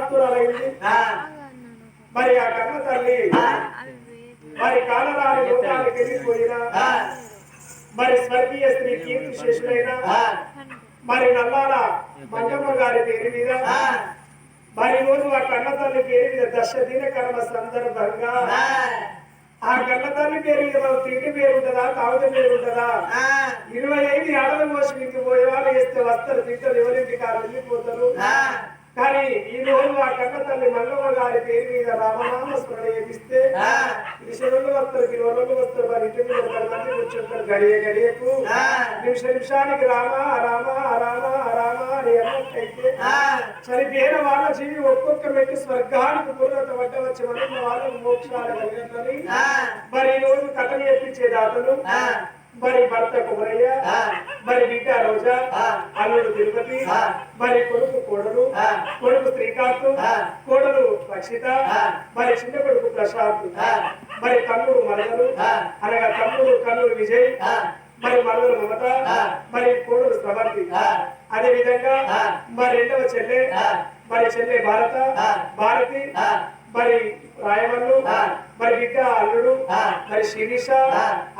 ఆస్తురాలైంది మరి ఆ కన్న తల్లి మరి కాలరాని లోకానికి వెళ్ళిపోయినా? మరి స్వర్గీయ స్త్రీ కీర్తి శేషులైన మరి నల్లాల మంగమ్మ గారి పేరు మీద? మరి రోజు ఆ కన్న తల్లి పేరు మీద దశ దిన కర్మ సందర్భంగా? ఆ. కన్న తల్లి పేరు మీద తిండి పేరు ఉంటుందా? తాగుత పేరు ఉంటుందా? ఇరవై ఐదు ఏడల కోసం ఇంటికి పోయే వాళ్ళు వేస్తే వస్తారు తింటారు ఎవరింటి కారు వెళ్ళిపోతారు కానీ ఈ రోజు ఆ కన్న తల్లి మంగమ్మ గారి పేరు మీద రామనామ స్మరణ చేపిస్తే దిశలు వస్తారు కిలోలు వస్తారు మరి ఇంటి మీద పది మంది కూర్చుంటారు గడియ గడియకు. నిమిష నిమిషానికి రామ రామ రామ రామ అని అన్నట్టయితే చనిపోయిన వాళ్ళ జీవి ఒక్కొక్క మెట్టు స్వర్గానికి పూర్వత పడ్డ వచ్చి మనం వాళ్ళకు మోక్షాలు కలిగినట్లని. మరి ఈ రోజు కథలు చెప్పించే దాతలు మరి భర్త కుమరయ్య మరి బిడ్డ రోజా అల్లుడు తిరుపతి మరి కొడుకు కోడలు కొడుకు శ్రీకాంత్ కోడలు రక్షిత మరి చిన్న కొడుకు ప్రశాంత్ మరి తమ్ముడు మరదలు అనగా తమ్ముడు కన్నుడు విజయ్ మరి మరదలు మమత మరి కోడలు స్రవంతి. అదే విధంగా మరి రెండవ చెల్లె మరి చెల్లె భారత భారతి మరి రాయవల్లు మరి బిడ్డ అల్లుడు మరి శిరీష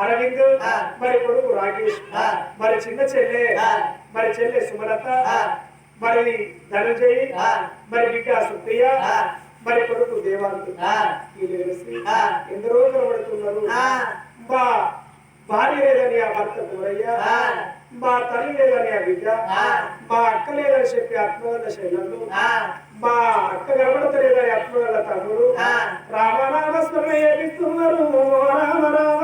అరవింద్ మరి కొడుకు రాకేష్ మరి చిన్న చెల్లె మరి చెల్లె సుమలత మరి ధనంజయ్ మరి బిడ్డ సుప్రియ మరి కొడుకు దేవాంత్. వీళ్ళు కలిసి ఎందరో కనబడుతున్నారు మా భార్య లేదని ఆ భర్త కూరయ్య మా తల్లి లేదని ఆ బిడ్డ మా అక్క లేదని చెప్పి అత్మగల శైలంలో మా అక్క కనబడతలేదని అత్మగల తమ్ముడు? రామనామ స్మరణ ఏపిస్తున్నారు రామ రామ.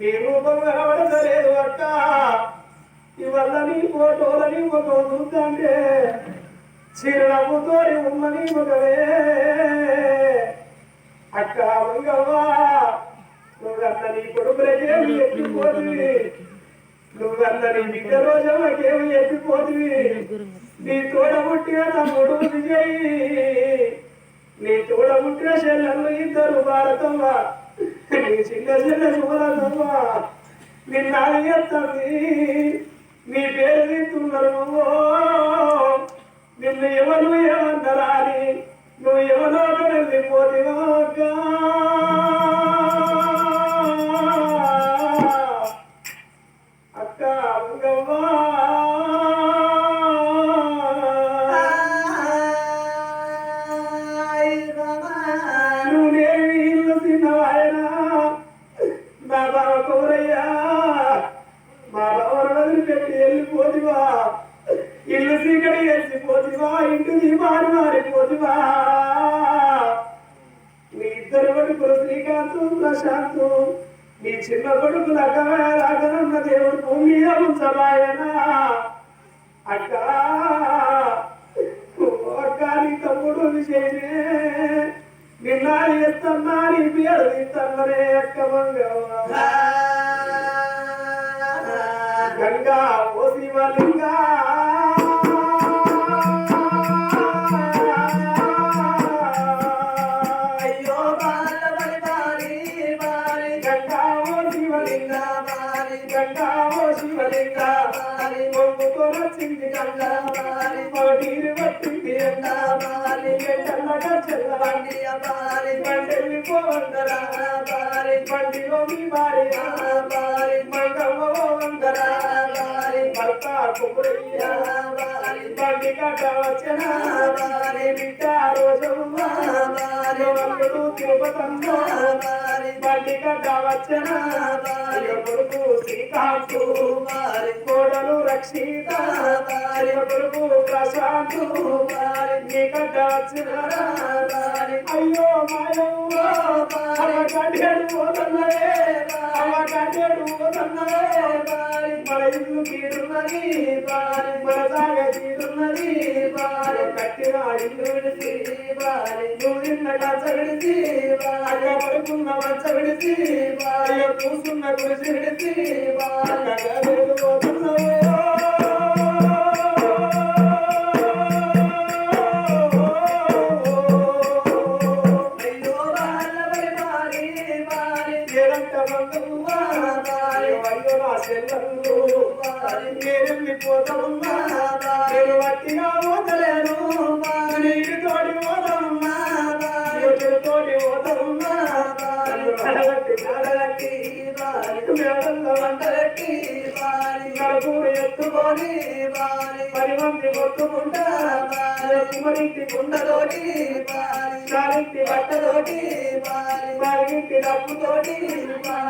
నీ రూపం కనబడతలేదు అక్క ఇవల్ల నీ ఫోటోలని ఒక చూద్దంటే చిరునవ్వుతో ఉమ్మని ఒకవే అక్క మంగవ్వ నువ్వన్న నీ కొడుకులకేమి ఎక్కిపోతుంది నువ్వన్న నీ బిడ్డ రోజమ్మకేమి ఎక్కిపోతుంది నీ తోడ తమ్ముడు విజయ్. నీ తోడ చెల్లెళ్ళు ఇద్దరు భారతమ్మ. చిన్న చిన్న చెల్లె సుమరతమ్మ నిన్న ఎత్తంది నీ పేరు తింటున్నారు నిన్ను ఎవరు ఏమన్నారా అని? నువ్వు ఎవరో వెళ్ళిపోతివా వేసిపోతివా ఇంటికి మారి మారిపోతివా నీ ఇద్దరు కొడుకులు శ్రీకాంత్ ప్రశాంత్ నీ చిన్న కొడుకు లగ్గనున్న దేవుడు భూమి మీద ఉంచబాయనా అక్క అక్క నీ తమ్ముడు విజయనే నిన్న ఎత్తన్నా నీ పేరు తిత్తన్నరే అక్క గంగా ఓ శివలింగా. భర్త కుమరయ్య బండి కట్ట వచ్చిన బిడ్డ రోజు అల్లుడు తిరుపతమ్మ బండి కట్ట కొడుకు శ్రీకాంతు కోడలు రక్షిత కొడుకు ప్రశాంతు నీకంట వచ్చినారా అయ్యో మాయవ్వ అవ కట్టేడు పోతున్నదే అవ కట్టేడు పోతున్నదే మన ఇల్లు తీరున్నది మన సాగ తీరున్నది కట్టిన ఇల్లు విడిచి కచ్చ విడిచి అక్క పడుకున్న మంచ విడిచి అయ్యో కూసున్న గుడిసి విడిచి అక్క ఎత్తుకొని పది మంది కొట్టుకుంటా కుమరింటి కుండతోటి చారింటి బట్టతోటి వారింటి డబ్బుతోటి దాయనాల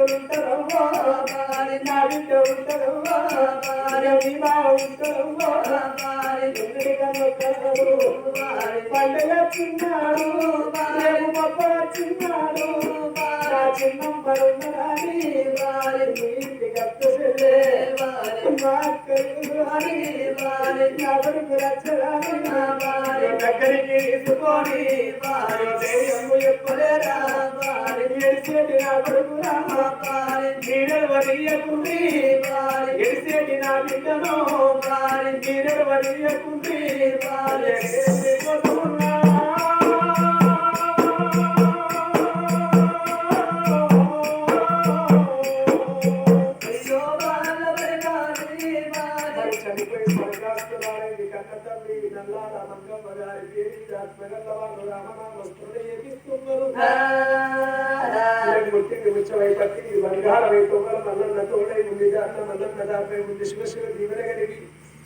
నా కొడుకులుంటారమ్మో నా బిడ్డ ఉంటారమ్మో నీ బావ ఉంటారమ్మో పండుగ చిన్నాడు రేపు గొప్ప చిన్నాడు చిన్నంబరు అని దగ్గరికి తీసుకొని ఎడిసేటి నా కొడుకురా నీడలు వదియకుంది ఎడిసేటి నా బిడ్డను నీడలు ముట్టింది ముచ్చవై పట్టింది బంగారమై తొమ్మల మల్లన్న తోడై ఉంది దాన్న మల్లన్న దాపై ఉంది శివ శివ దీవెన కలిగి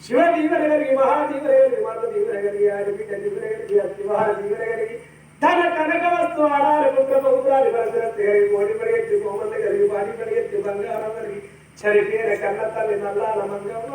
శివ దీవెన మహాదీవెన కలిగి మాత దీవెన కలిగి ఆడబిడ్డ దీవెన కలిగి అతి మహా దీవెన కలిగి ధన కనక వస్తు ఆడాలి పరిసర తేరి కోడి పరిగెత్తి కోమల్ల కలిగి పాడి పరిగెత్తి బంగారం కలిగి చరిపోయిన కన్న తల్లి నల్లాల మంగమ్మ.